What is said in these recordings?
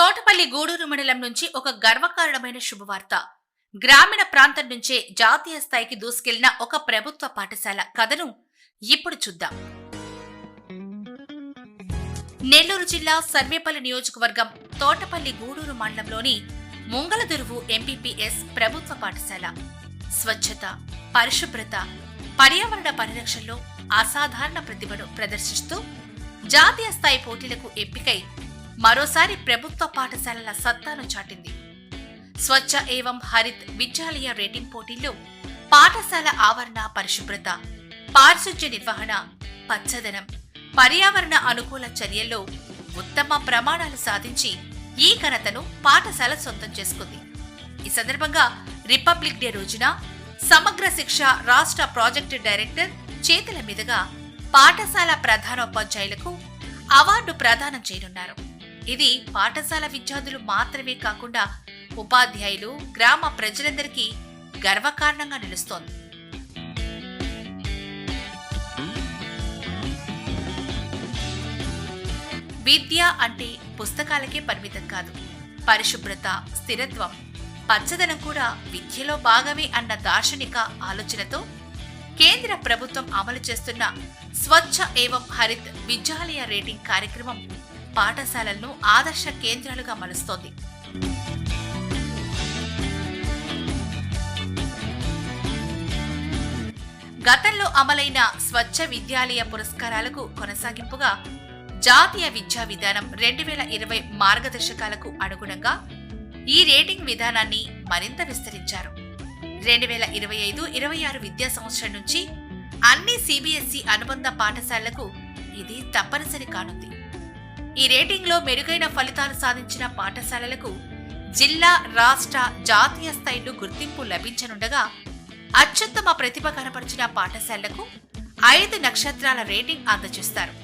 తోటపల్లి గూడూరు మండలం నుంచి ఒక గర్వకారణమైన శుభవార్త. గ్రామీణ ప్రాంతం నుంచే జాతీయ స్థాయికి దూసుకెళ్ళిన ఒక ప్రభుత్వ పాఠశాల కథను ఇప్పుడు చూద్దాం. నెల్లూరు జిల్లా సర్వేపల్లి నియోజకవర్గం తోటపల్లి గూడూరు మండలంలోని ముంగలదురువు ఎంపీపీఎస్ ప్రభుత్వ పాఠశాల. స్వచ్ఛత పరిశుభ్రత పర్యావరణ పరిరక్షణలో అసాధారణ ప్రతిభను ప్రదర్శిస్తూ జాతీయ స్థాయి పోటీలకు ఎంపికై మరోసారి ప్రభుత్వ పాఠశాలల సత్తాను చాటింది. స్వచ్ఛ ఏవం హరిత్ విద్యాలయ రేటింగ్ పోటీల్లో పాఠశాల ఆవరణ పరిశుభ్రత పారిశుధ్య నిర్వహణ పచ్చదనం పర్యావరణ అనుకూల చర్యల్లో ఉత్తమ ప్రమాణాలు సాధించి ఈ ఘనతను పాఠశాల సొంతం చేసుకుంది. ఈ సందర్భంగా రిపబ్లిక్ డే రోజున సమగ్ర శిక్ష రాష్ట్ర ప్రాజెక్టు డైరెక్టర్ చేతుల మీదుగా పాఠశాల ప్రధానోపాధ్యాయులకు అవార్డు ప్రదానం చేయనున్నారు. ఇది పాఠశాల విద్యార్థులు మాత్రమే కాకుండా ఉపాధ్యాయులు గ్రామ ప్రజలందరికీ గర్వకారణంగా నిలుస్తోంది. విద్య అంటే పుస్తకాలకే పరిమితం కాదు పరిశుభ్రత స్థిరత్వం పచ్చదనం కూడా విద్యలో భాగమే అన్న దార్శనిక ఆలోచనతో కేంద్ర ప్రభుత్వం అమలు చేస్తున్న స్వచ్ఛ ఏవం హరిత్ విద్యాలయ రేటింగ్ కార్యక్రమం పాఠశాలలను ఆదర్శ కేంద్రాలుగా మలుస్తోంది. గతంలో అమలైన స్వచ్ఛ విద్యాలయ పురస్కారాలకు కొనసాగింపుగా జాతీయ విద్యా విధానం రెండు వేల ఇరవై మార్గదర్శకాలకు అనుగుణంగా ఈ రేటింగ్ విధానాన్ని మరింత విస్తరించారు. రెండు వేల ఇరవై ఐదు ఇరవై ఆరు విద్యా సంవత్సరం నుంచి అన్ని సిబిఎస్ఈ అనుబంధ పాఠశాలలకు ఇది తప్పనిసరి కానుంది. ఈ రేటింగ్లో మెరుగైన ఫలితాలు సాధించిన పాఠశాలలకు జిల్లా రాష్ట్ర జాతీయ స్థాయిలో గుర్తింపు లభించనుండగా అత్యుత్తమ ప్రతిభ కనపరిచిన పాఠశాలలకు ఐదు నక్షత్రాల రేటింగ్ అందజేస్తారు.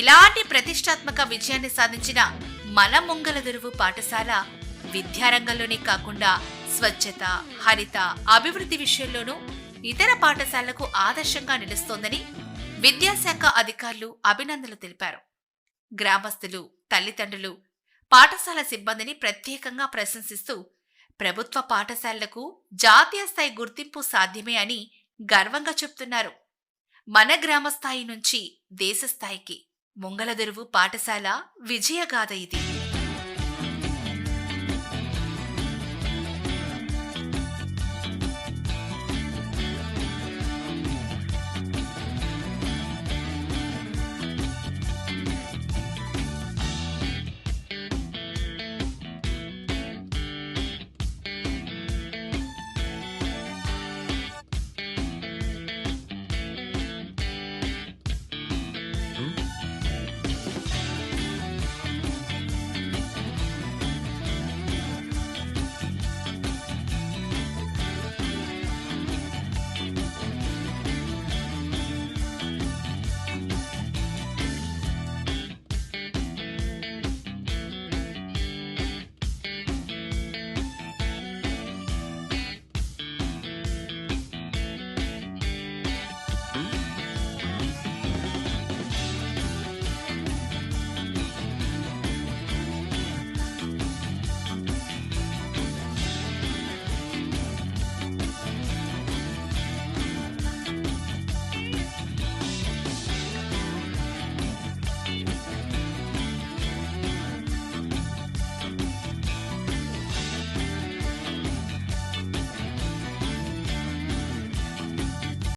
ఇలాంటి ప్రతిష్టాత్మక విజయాన్ని సాధించిన మన ముంగలదురువు పాఠశాల విద్యారంగంలోనే కాకుండా స్వచ్ఛత హరిత అభివృద్ధి విషయంలోనూ ఇతర పాఠశాలలకు ఆదర్శంగా నిలుస్తోందని విద్యాశాఖ అధికారులు అభినందనలు తెలిపారు. గ్రామస్తులు తల్లిదండ్రులు పాఠశాల సిబ్బందిని ప్రత్యేకంగా ప్రశంసిస్తూ ప్రభుత్వ పాఠశాలలకు జాతీయ స్థాయి గుర్తింపు సాధ్యమే అని గర్వంగా చెప్తున్నారు. మన గ్రామ స్థాయి నుంచి దేశ స్థాయికి పాఠశాల విజయగాథ ఇది.